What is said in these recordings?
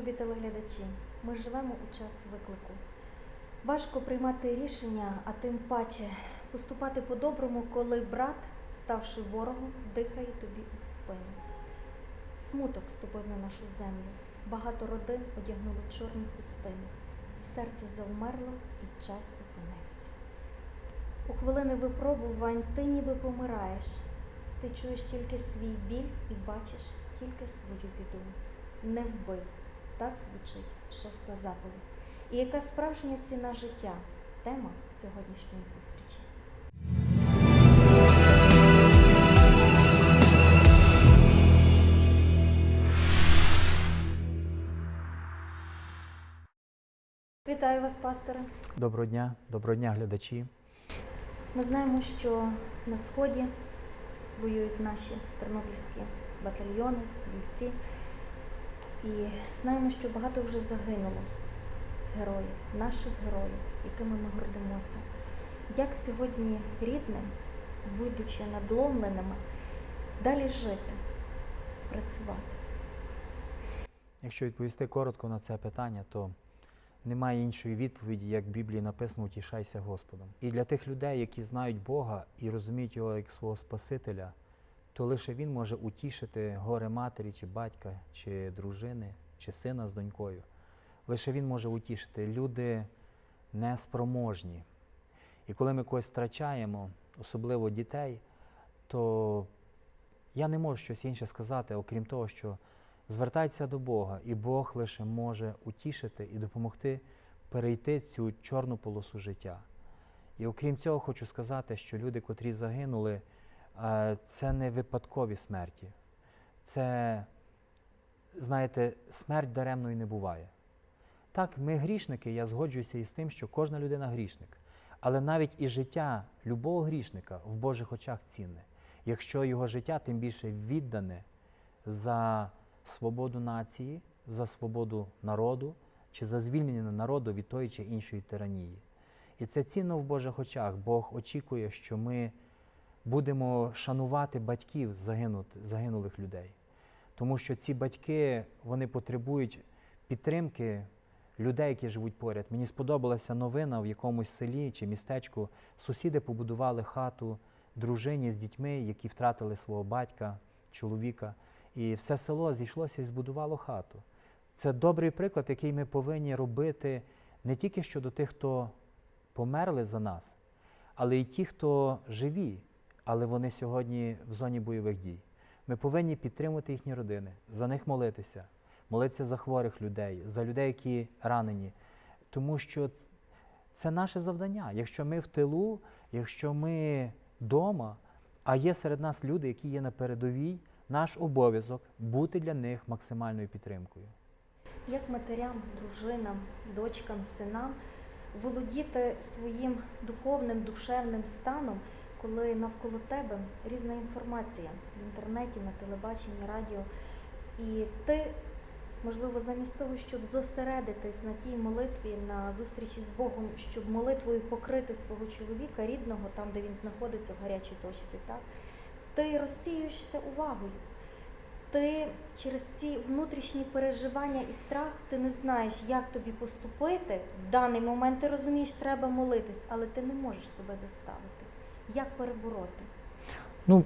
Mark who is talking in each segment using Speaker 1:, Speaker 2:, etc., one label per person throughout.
Speaker 1: Любі телеглядачі. Ми живемо у час виклику. Важко приймати рішення, а тим паче поступати по-доброму, коли брат, ставши ворогом, дихає тобі у спину. Смуток ступив на нашу землю. Багато родин одягнули чорні хустини. Серце завмерло і час зупинився. У хвилини випробувань ти ніби помираєш. Ти чуєш тільки свій біль і бачиш тільки свою біду. Не вбий. Так звучить шоста заповідь. І яка справжня ціна життя? Тема сьогоднішньої зустрічі. Вітаю вас, пасторе.
Speaker 2: Доброго дня, доброго дня, глядачі.
Speaker 1: Ми знаємо, що на сході воюють наші тернопільські батальйони, бійці. І знаємо, що багато вже загинуло героїв, наших героїв, якими ми гордимося. Як сьогодні рідним, будучи надломленими, далі жити, працювати?
Speaker 2: Якщо відповісти коротко на це питання, то немає іншої відповіді, як в Біблії написано Утішайся Господом. І для тих людей, які знають Бога і розуміють його як свого Спасителя, то лише Він може утішити горе матері, чи батька, чи дружини, чи сина з донькою. Лише Він може утішити. Люди неспроможні. І коли ми когось втрачаємо, особливо дітей, то я не можу щось інше сказати, окрім того, що звертайтеся до Бога, і Бог лише може утішити і допомогти перейти цю чорну полосу життя. І окрім цього, хочу сказати, що люди, котрі загинули, це не випадкові смерті. Це, знаєте, смерть даремною не буває. Так, ми грішники, я згоджуюся із тим, що кожна людина грішник. Але навіть і життя любого грішника в Божих очах цінне, якщо його життя тим більше віддане за свободу нації, за свободу народу чи за звільнення народу від тої чи іншої тиранії. І це цінно в Божих очах. Бог очікує, що ми будемо шанувати батьків загинулих людей. Тому що ці батьки вони потребують підтримки людей, які живуть поряд. Мені сподобалася новина в якомусь селі чи містечку. Сусіди побудували хату дружині з дітьми, які втратили свого батька, чоловіка. І все село зійшлося і збудувало хату. Це добрий приклад, який ми повинні робити не тільки щодо тих, хто померли за нас, але й ті, хто живі, але вони сьогодні в зоні бойових дій. Ми повинні підтримувати їхні родини, за них молитися, молитися за хворих людей, за людей, які ранені. Тому що це наше завдання. Якщо ми в тилу, якщо ми вдома, а є серед нас люди, які є на передовій, наш обов'язок бути для них максимальною підтримкою.
Speaker 1: Як матерям, дружинам, дочкам, синам володіти своїм духовним, душевним станом, коли навколо тебе різна інформація в інтернеті, на телебаченні, радіо, і ти, можливо, замість того, щоб зосередитись на тій молитві, на зустрічі з Богом, щоб молитвою покрити свого чоловіка, рідного, там, де він знаходиться в гарячій точці, так, ти розсіюєшся увагою ти через ці внутрішні переживання і страх ти не знаєш, як тобі поступити. В даний момент ти розумієш, треба молитись, але ти не можеш себе заставити. Як перебороти?
Speaker 2: Ну,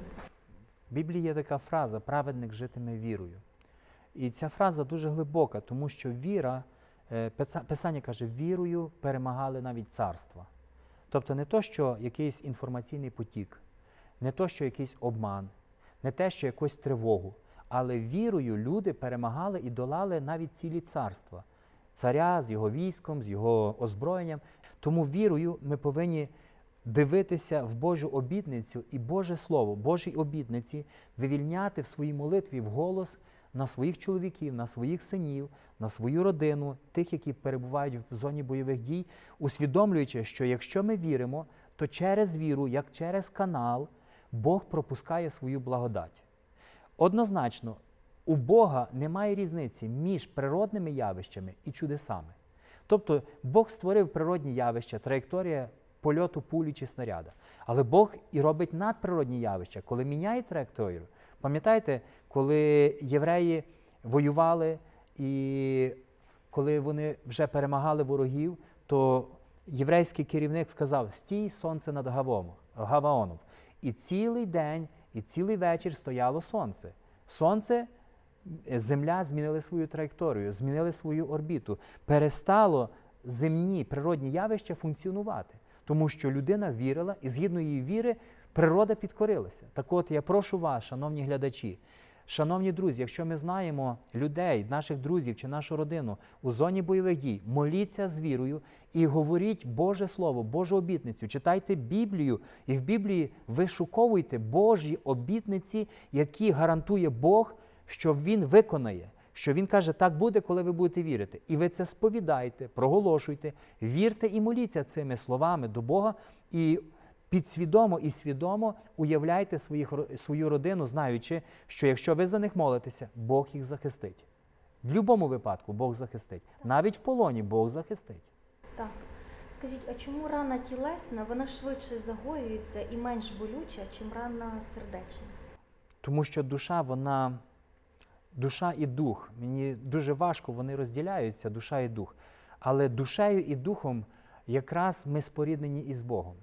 Speaker 2: в Біблії є така фраза праведник житиме вірою. І ця фраза дуже глибока, тому що віра, е, Писання каже, вірою перемагали навіть царства. Тобто не то, що якийсь інформаційний потік, не то, що якийсь обман, не те, що якусь тривогу, але вірою люди перемагали і долали навіть цілі царства, царя з його військом, з його озброєнням. Тому вірою ми повинні дивитися в Божу обітницю і Боже Слово, Божій обітниці, вивільняти в своїй молитві вголос на своїх чоловіків, на своїх синів, на свою родину, тих, які перебувають в зоні бойових дій, усвідомлюючи, що якщо ми віримо, то через віру, як через канал, Бог пропускає свою благодать. Однозначно, у Бога немає різниці між природними явищами і чудесами. Тобто Бог створив природні явища, траєкторія польоту пулі чи снаряда. Але Бог і робить надприродні явища, коли міняє траєкторію. Пам'ятаєте, коли євреї воювали І коли вони вже перемагали ворогів, то єврейський керівник сказав: стій сонце над Гаваоном. І цілий день, і цілий вечір стояло сонце. Сонце, е, земля змінили свою траєкторію, змінили свою орбіту. Перестало земні природні явища функціонувати, тому що людина вірила, і згідно її віри, природа підкорилася. Так от я прошу вас, шановні глядачі, Шановні друзі, якщо ми знаємо людей, наших друзів чи нашу родину у зоні бойових дій, моліться з вірою і говоріть Боже Слово, Божу обітницю, читайте Біблію, і в Біблії вишуковуйте Божі обітниці, які гарантує Бог, що Він виконає. Що він каже, так буде, коли ви будете вірити. І ви це сповідайте, проголошуйте, вірте і моліться цими словами до Бога, і підсвідомо і свідомо уявляйте своїх, свою родину, знаючи, що якщо ви за них молитеся, Бог їх захистить. В будь-якому випадку Бог захистить. Навіть в полоні Бог захистить.
Speaker 1: Так. Скажіть, а чому рана тілесна, вона швидше загоюється і менш болюча, чим рана сердечна?
Speaker 2: Тому що душа, вона, душа і дух. Мені дуже важко, вони розділяються, душа і дух. Але душею і духом якраз ми споріднені із Богом.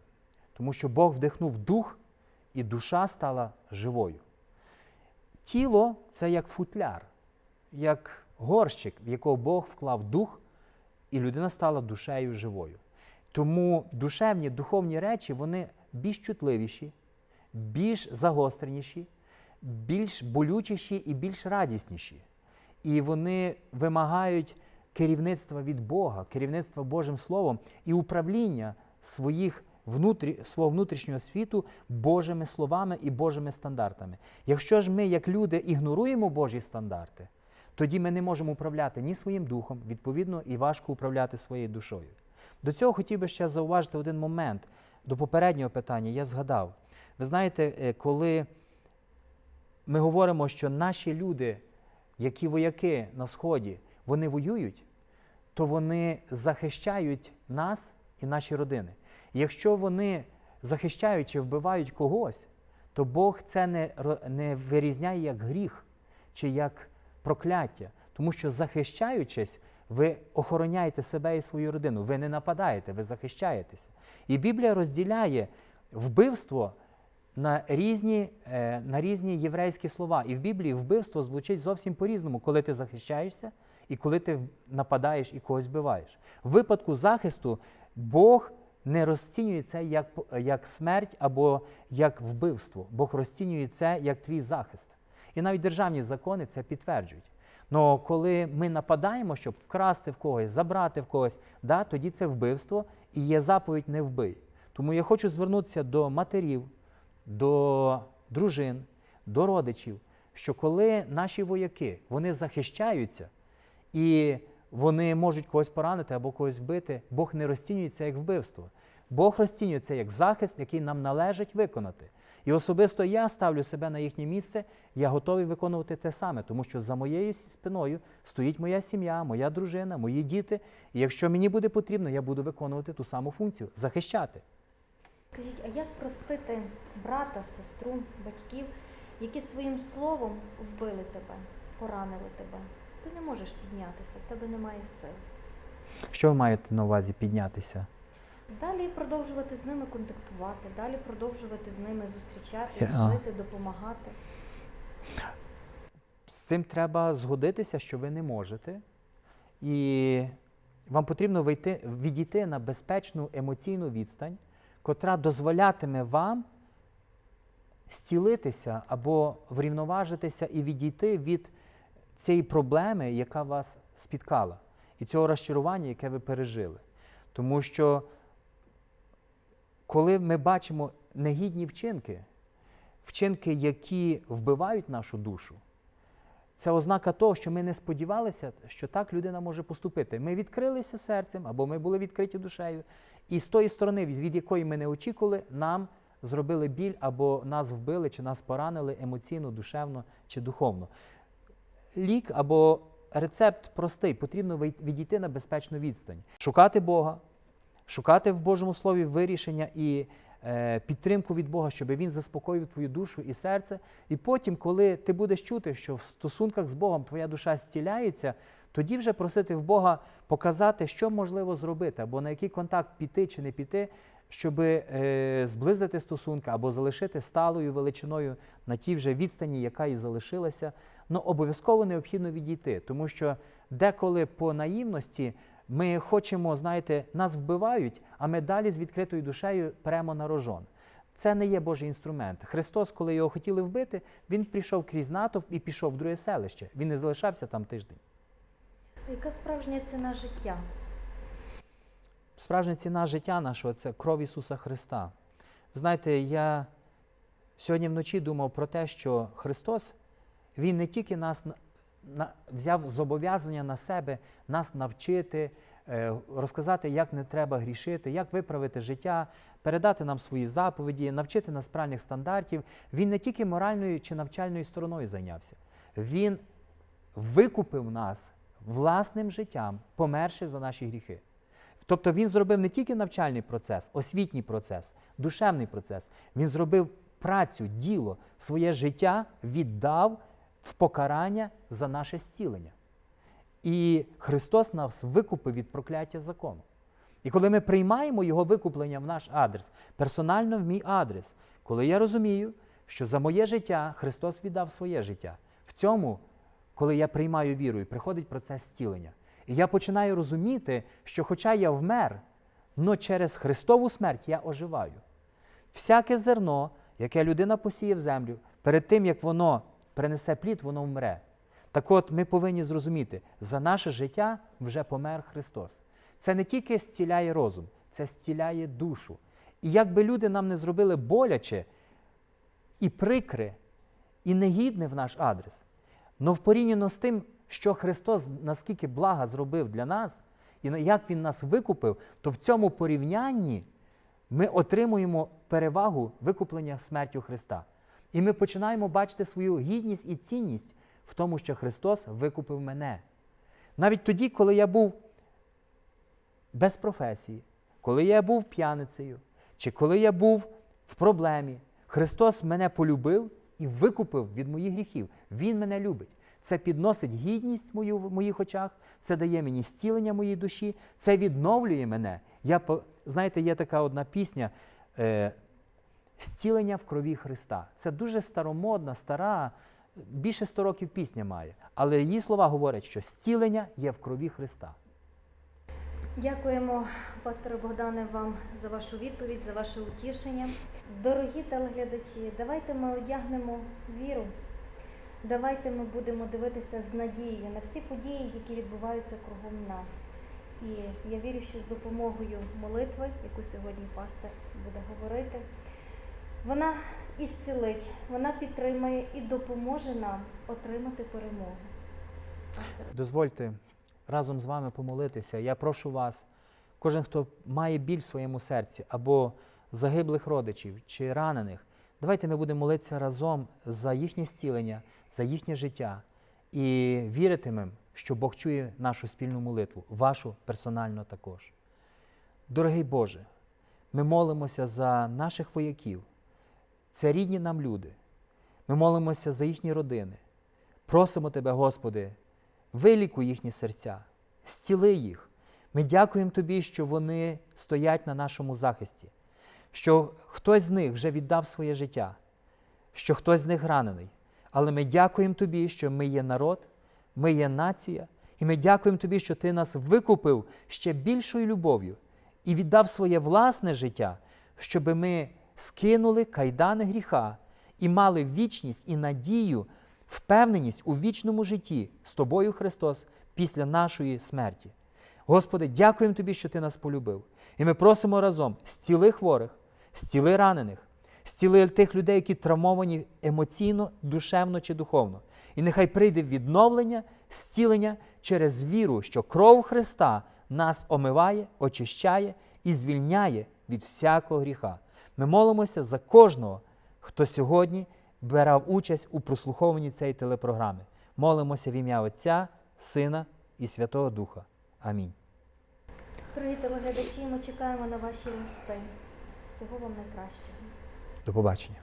Speaker 2: Тому що Бог вдихнув дух, і душа стала живою. Тіло це як футляр, як горщик, в якого Бог вклав дух, і людина стала душею живою. Тому душевні, духовні речі вони більш чутливіші, більш загостреніші, більш болючіші і більш радісніші. І вони вимагають керівництва від Бога, керівництва Божим Словом і управління своїх внутрі, свого внутрішнього світу Божими словами і Божими стандартами. Якщо ж ми, як люди, ігноруємо Божі стандарти, тоді ми не можемо управляти ні своїм духом, відповідно, і важко управляти своєю душою. До цього хотів би ще зауважити один момент. До попереднього питання я згадав. Ви знаєте, е, коли ми говоримо, що наші люди, які вояки на Сході, вони воюють, то вони захищають нас і наші родини. Якщо вони захищають чи вбивають когось, то Бог це не, не вирізняє як гріх чи як прокляття. Тому що захищаючись, ви охороняєте себе і свою родину. Ви не нападаєте, ви захищаєтеся. І Біблія розділяє вбивство на різні, е, на різні єврейські слова. І в Біблії вбивство звучить зовсім по-різному, коли ти захищаєшся і коли ти нападаєш і когось вбиваєш. В випадку захисту Бог не розцінює це як, як смерть або як вбивство. Бог розцінює це як твій захист. І навіть державні закони це підтверджують. Но коли ми нападаємо, щоб вкрасти в когось, забрати в когось, да, тоді це вбивство і є заповідь не вбий. Тому я хочу звернутися до матерів, до дружин, до родичів, що коли наші вояки вони захищаються і вони можуть когось поранити або когось вбити, Бог не розцінює це як вбивство. Бог розцінює це як захист, який нам належить виконати. І особисто я ставлю себе на їхнє місце, я готовий виконувати те саме, тому що за моєю спиною стоїть моя сім'я, моя дружина, мої діти. І якщо мені буде потрібно, я буду виконувати ту саму функцію захищати.
Speaker 1: Скажіть, а як простити брата, сестру, батьків, які своїм словом вбили тебе, поранили тебе? Ти не можеш піднятися, в тебе немає сил.
Speaker 2: Що ви маєте на увазі піднятися?
Speaker 1: Далі продовжувати з ними контактувати, далі продовжувати з ними зустрічатись,
Speaker 2: Я-
Speaker 1: жити, допомагати.
Speaker 2: З цим треба згодитися, що ви не можете. І вам потрібно вийти, відійти на безпечну емоційну відстань, котра дозволятиме вам зцілитися або врівноважитися і відійти від цієї проблеми, яка вас спіткала, і цього розчарування, яке ви пережили. Тому що коли ми бачимо негідні вчинки, вчинки, які вбивають нашу душу, це ознака того, що ми не сподівалися, що так людина може поступити. Ми відкрилися серцем або ми були відкриті душею, і з тої сторони, від якої ми не очікували, нам зробили біль або нас вбили, чи нас поранили емоційно, душевно чи духовно. Лік або рецепт простий, потрібно відійти на безпечну відстань, шукати Бога, шукати в Божому Слові вирішення і підтримку від Бога, щоб Він заспокоїв твою душу і серце. І потім, коли ти будеш чути, що в стосунках з Богом твоя душа зціляється, тоді вже просити в Бога показати, що можливо зробити, або на який контакт піти чи не піти, щоб е, зблизити стосунки або залишити сталою величиною на тій вже відстані, яка і залишилася. Ну, обов'язково необхідно відійти, тому що деколи по наївності ми хочемо, знаєте, нас вбивають, а ми далі з відкритою душею перемо на рожон. Це не є Божий інструмент. Христос, коли його хотіли вбити, він прийшов крізь натовп і пішов в друге селище. Він не залишався там тиждень.
Speaker 1: Яка справжня ціна життя?
Speaker 2: Справжня ціна життя нашого це кров Ісуса Христа. Знаєте, я сьогодні вночі думав про те, що Христос, Він не тільки нас на- на- взяв зобов'язання на себе нас навчити, е, розказати, як не треба грішити, як виправити життя, передати нам свої заповіді, навчити нас правильних стандартів. Він не тільки моральною чи навчальною стороною зайнявся. Він викупив нас власним життям, померши за наші гріхи. Тобто він зробив не тільки навчальний процес, освітній процес, душевний процес. Він зробив працю, діло, своє життя віддав в покарання за наше зцілення. І Христос нас викупив від прокляття закону. І коли ми приймаємо Його викуплення в наш адрес, персонально в мій адрес, коли я розумію, що за моє життя Христос віддав своє життя, в цьому, коли я приймаю вірою, приходить процес зцілення. І я починаю розуміти, що хоча я вмер, но через Христову смерть я оживаю. Всяке зерно, яке людина посіє в землю, перед тим, як воно принесе плід, воно вмре. Так от ми повинні зрозуміти, за наше життя вже помер Христос. Це не тільки зціляє розум, це зціляє душу. І як би люди нам не зробили боляче і прикре, і негідне в наш адрес, но в порівняно з тим, що Христос наскільки блага зробив для нас, і як Він нас викупив, то в цьому порівнянні ми отримуємо перевагу викуплення смертю Христа. І ми починаємо бачити свою гідність і цінність в тому, що Христос викупив мене. Навіть тоді, коли я був без професії, коли я був п'яницею, чи коли я був в проблемі, Христос мене полюбив і викупив від моїх гріхів. Він мене любить. Це підносить гідність мою в моїх очах, це дає мені зцілення моїй душі, це відновлює мене. Я, знаєте, є така одна пісня е, Зцілення в крові Христа. Це дуже старомодна, стара, більше 100 років пісня має. Але її слова говорять, що зцілення є в крові Христа.
Speaker 1: Дякуємо, пасторе Богдане, вам за вашу відповідь, за ваше утішення. Дорогі телеглядачі, давайте ми одягнемо віру. Давайте ми будемо дивитися з надією на всі події, які відбуваються кругом нас. І я вірю, що з допомогою молитви, яку сьогодні пастор буде говорити, вона ісцілить, вона підтримає і допоможе нам отримати перемогу.
Speaker 2: Дозвольте разом з вами помолитися. Я прошу вас, кожен, хто має біль в своєму серці, або загиблих родичів чи ранених, давайте ми будемо молитися разом за їхнє зцілення, за їхнє життя і віритимемо, що Бог чує нашу спільну молитву, вашу персонально також. Дорогий Боже, ми молимося за наших вояків. Це рідні нам люди. Ми молимося за їхні родини. Просимо Тебе, Господи, вилікуй їхні серця, зціли їх. Ми дякуємо Тобі, що вони стоять на нашому захисті, що хтось з них вже віддав своє життя, що хтось з них ранений. Але ми дякуємо Тобі, що ми є народ, ми є нація, і ми дякуємо Тобі, що Ти нас викупив ще більшою любов'ю і віддав своє власне життя, щоб ми скинули кайдани гріха і мали вічність і надію, впевненість у вічному житті з Тобою, Христос, після нашої смерті. Господи, дякуємо Тобі, що Ти нас полюбив. І ми просимо разом зціли хворих, зціли ранених, зціли тих людей, які травмовані емоційно, душевно чи духовно. І нехай прийде відновлення, зцілення через віру, що кров Христа нас омиває, очищає і звільняє від всякого гріха. Ми молимося за кожного, хто сьогодні брав участь у прослуховуванні цієї телепрограми. Молимося в ім'я Отця, Сина і Святого Духа. Амінь.
Speaker 1: Дорогі телеглядачі, ми чекаємо на ваші листи. Всього вам найкращого.
Speaker 2: До побачення.